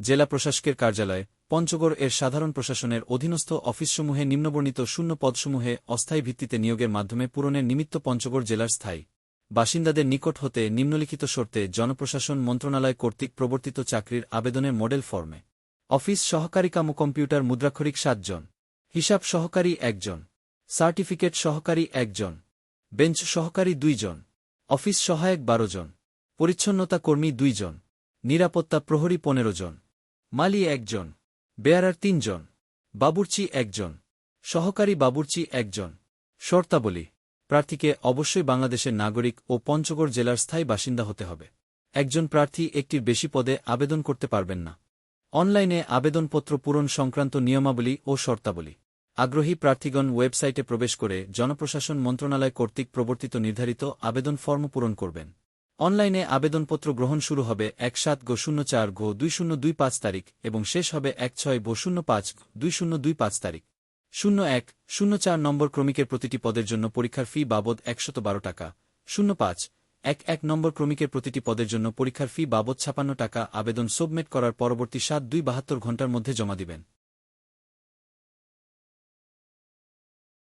জেলা প্রশাসকের কার্যালয় পঞ্চগড় এর সাধারণ প্রশাসনের অধীনস্থ অফিসসমূহে নিম্নবর্ণিত শূন্য পদসমূহে অস্থায়ী ভিত্তিতে নিয়োগের মাধ্যমে পূরণের নিমিত্ত পঞ্চগড় জেলার স্থায়ী বাসিন্দাদের নিকট হতে নিম্নলিখিত শর্তে জনপ্রশাসন মন্ত্রণালয় কর্তৃক প্রবর্তিত চাকরির আবেদনের মডেল ফর্মে অফিস সহকারী কাম কম্পিউটার মুদ্রাক্ষরিক সাতজন, হিসাব সহকারী একজন, সার্টিফিকেট সহকারী একজন, বেঞ্চ সহকারী দুইজন, অফিস সহায়ক বারো জন, পরিচ্ছন্নতা কর্মী দুইজন, নিরাপত্তা প্রহরী পনেরো জন। মালি একজন, বেয়ারার তিনজন, বাবুর্চি একজন, সহকারী বাবুর্চি একজন। শর্তাবলী, প্রার্থীকে অবশ্যই বাংলাদেশের নাগরিক ও পঞ্চগড় জেলার স্থায়ী বাসিন্দা হতে হবে। একজন প্রার্থী একটির বেশি পদে আবেদন করতে পারবেন না। অনলাইনে আবেদনপত্র পূরণ সংক্রান্ত নিয়মাবলী ও শর্তাবলী। আগ্রহী প্রার্থীগণ ওয়েবসাইটে প্রবেশ করে জনপ্রশাসন মন্ত্রণালয় কর্তৃক প্রবর্তিত নির্ধারিত আবেদন ফর্ম পূরণ করবেন। অনলাইনে আবেদনপত্র গ্রহণ শুরু হবে এক সাত গো শূন্য চার গো দুই শূন্য দুই পাঁচ তারিখ এবং শেষ হবে এক ছয় গো শূন্য পাঁচ দুই শূন্য দুই পাঁচ তারিখ। শূন্য এক, শূন্য চার নম্বর ক্রমিকের প্রতিটি পদের জন্য পরীক্ষার ফি বাবদ একশত বারো টাকা। শূন্য পাঁচ, এক এক নম্বর ক্রমিকের প্রতিটি পদের জন্য পরীক্ষার ফি বাবদ ছাপান্ন টাকা আবেদন সাবমিট করার পরবর্তী সাত দুই বাহাত্তর ঘণ্টার মধ্যে জমা দিবেন।